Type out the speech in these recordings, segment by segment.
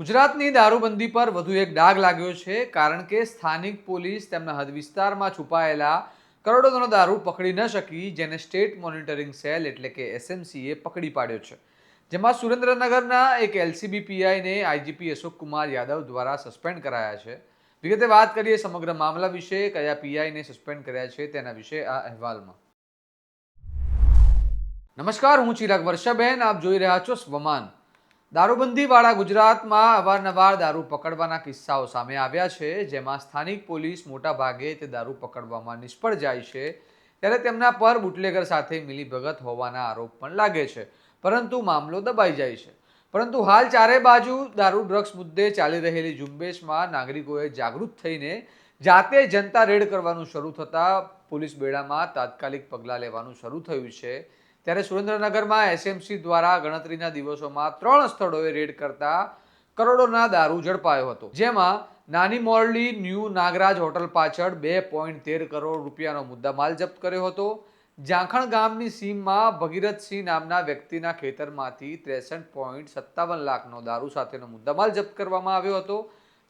ગુજરાતની દારૂબંધી પર વધુ એક ડાઘ લાગ્યો છે, કારણ કે સ્થાનિક પોલીસ તેમના હદ વિસ્તારમાં છુપાયેલા કરોડોનો દારૂ પકડી ન શકી, જેને સ્ટેટ મોનિટરિંગ સેલ એટલે કે એસએમસીએ પકડી પાડ્યો છે. જેમાં સુરેન્દ્રનગરના એક એલસીબી પીઆઈને આઈજીપી અશોક કુમાર યાદવ દ્વારા સસ્પેન્ડ કરાયા છે. વિગતે વાત કરીએ સમગ્ર મામલા વિશે, કયા પીઆઈને સસ્પેન્ડ કર્યા છે તેના વિશે આ અહેવાલમાં. નમસ્કાર, હું ચિરાગ વર્ષાબેન, આપ જોઈ રહ્યા છો સ્વમાન. દારૂબંધીવાળા ગુજરાતમાં અવારનવાર દારૂ પકડવાના કિસ્સાઓ સામે આવ્યા છે. જેમાં સ્થાનિક પોલીસ મોટા ભાગે તે દારૂ પકડવામાં નિષ્ફળ જાય છે ત્યારે તેમના પર બુટલેગર સાથે મિલીભગત હોવાના આરોપ પણ લાગે છે. પરંતુ મામલો દબાઈ જાય છે. પરંતુ હાલ ચારે બાજુ દારૂ ડ્રગ્સ મુદ્દે ચાલી રહેલી ઝુંબેશમાં નાગરિકોએ જાગૃત થઈને જાતે જનતા રેડ કરવાનું શરૂ થતાં પોલીસ બેડામાં તાત્કાલિક પગલાં લેવાનું શરૂ થયું છે. ત્યારે સુરેન્દ્રનગરમાં એસએમસી દ્વારા ગણતરીના દિવસોમાં ત્રણ સ્થળોએ રેડ કરતા કરોડોના દારૂ ઝડપાયો હતો. જેમાં નાની મોરલી ન્યૂ નાગરાજ હોટલ પાછળ બે પોઈન્ટ તેર કરોડ રૂપિયાનો મુદ્દામાલ જપ્ત કર્યો હતો. જાખણ ગામની સીમમાં ભગીરથસિંહ નામના વ્યક્તિના ખેતરમાંથી ત્રેસઠ પોઈન્ટ સત્તાવન લાખનો દારૂ સાથેનો મુદ્દામાલ જપ્ત કરવામાં આવ્યો હતો.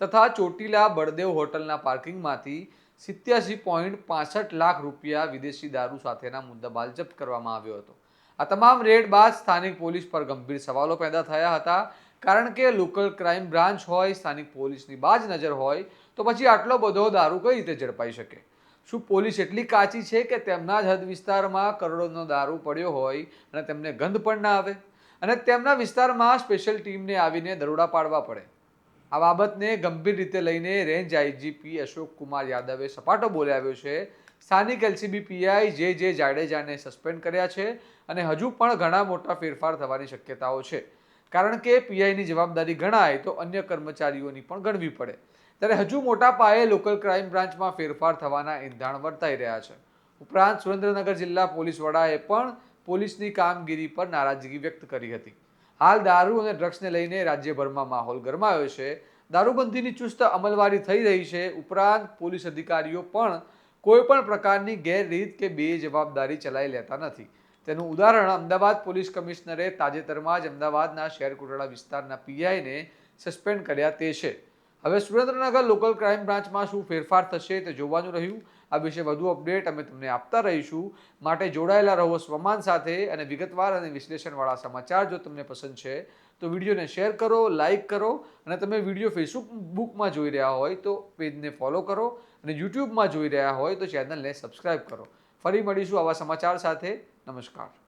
તથા ચોટીલા બળદેવ હોટલના પાર્કિંગમાંથી સિત્યાસી પોઈન્ટ પાસઠ લાખ રૂપિયા વિદેશી દારૂ સાથેના મુદ્દામાલ જપ્ત કરવામાં આવ્યો હતો. આ તમામ રેડ બાદ સ્થાનિક પોલીસ પર ગંભીર સવાલો પેદા થયા હતા. કારણ કે લોકલ ક્રાઇમ બ્રાન્ચ હોય, સ્થાનિક પોલીસની બાજ નજર હોય, તો પછી આટલો બધો દારૂ કઈ રીતે ઝડપાઈ શકે? શું પોલીસ એટલી કાચી છે કે તેમના જ હદ વિસ્તારમાં કરોડોનો દારૂ પડ્યો હોય અને તેમને ગંધ પણ ના આવે? અને તેમના વિસ્તારમાં સ્પેશિયલ ટીમને આવીને દરોડા પાડવા પડે. આ બાબતને ગંભીર રીતે લઈને રેન્જ આઈજીપી અશોક કુમાર યાદવે સપાટો બોલાવ્યો છે. સ્થાનિક એલસીબી પીઆઈ જે જે જાડેજાને સસ્પેન્ડ કર્યા છે અને હજુ પણ ઘણા મોટા ફેરફાર થવાની શક્યતાઓ છે. કારણ કે પીઆઈની જવાબદારી ગણાય તો અન્ય કર્મચારીઓની પણ ગણવી પડે. ત્યારે હજુ મોટા પાયે લોકલ ક્રાઇમ બ્રાન્ચમાં ફેરફાર થવાના ઇંધાણ વર્તાઈ રહ્યા છે. ઉપરાંત સુરેન્દ્રનગર જિલ્લા પોલીસ વડાએ પણ પોલીસની કામગીરી પર નારાજગી વ્યક્ત કરી હતી. હાલ દારૂ અને ડ્રગ્સને લઈને રાજ્યભરમાં માહોલ ગરમાયો છે. દારૂબંધીની ચુસ્ત અમલવારી થઈ રહી છે. ઉપરાંત પોલીસ અધિકારીઓ પણ કોઈપણ પ્રકારની ગેરરીત કે બે જવાબદારી ચલાવી લેતા નથી. તેનું ઉદાહરણ અમદાવાદ પોલીસ કમિશનરે તાજેતરમાં જ અમદાવાદના શેરકોટડા વિસ્તારના પીઆઈને સસ્પેન્ડ કર્યા તે છે. હવે સુરેન્દ્રનગર લોકલ ક્રાઇમ બ્રાન્ચમાં શું ફેરફાર થશે તે જોવાનું રહ્યું. આ વિશે વધુ અપડેટ અમે તમને આપતા રહીશું. માટે જોડાયેલા રહો સ્વમાન સાથે અને વિગતવાર અને વિશ્લેષણવાળા સમાચાર જો તમને પસંદ છે, તો વિડીયોને શેર કરો લાઇક કરો અને તમે વીડિયો ફેસબુકમાં જોઈ રહ્યા હોય તો પેજને ફોલો કરો અને યુટ્યુબમાં જોઈ રહ્યા હોય તો ચેનલને સબસ્ક્રાઈબ કરો. ફરી મળીશું આવા સમાચાર સાથે. નમસ્કાર.